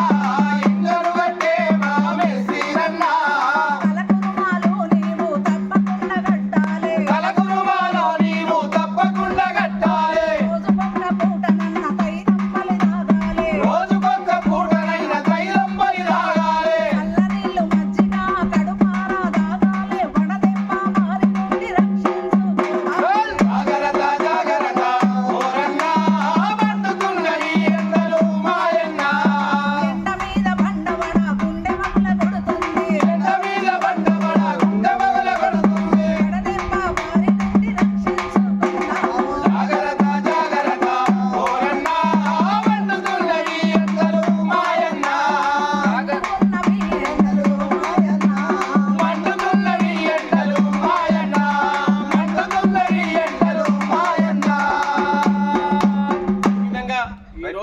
Bye.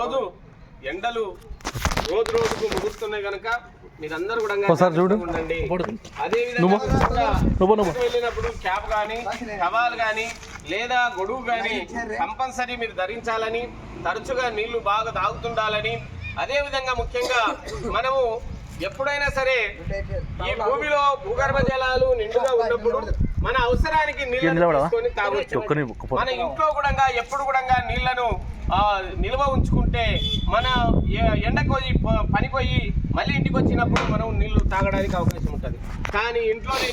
ఈరోజు ఎండలు రోజు రోజుకు ముగుస్తున్నాయి కనుక మీరందరూ కూడా. ఉండండి అదే విధంగా వెళ్ళినప్పుడు క్యాప్ కానీ టవాల్ కానీ లేదా గొడుగు కానీ కంపల్సరీ మీరు ధరించాలని తరచుగా నీళ్ళు బాగా తాగుతుండాలని అదే విధంగా ముఖ్యంగా మనము ఎప్పుడైనా సరే ఈ భూమిలో భూగర్భ జలాలు నిండుగా ఉన్నప్పుడు మన అవసరానికి నీళ్ళను? తీసుకొని తాగొచ్చు. మన ఇంట్లో కూడా ఎప్పుడు కూడా నీళ్ళను ఆ, నిల్వ ఉంటే మన ఎ- ఎండకు పోయి ప- మళ్ళీ ఇంటికి వచ్చినప్పుడు మనం నీళ్ళు తాగడానికి అవకాశం ఉంటుంది. కానీ ఇంట్లోనే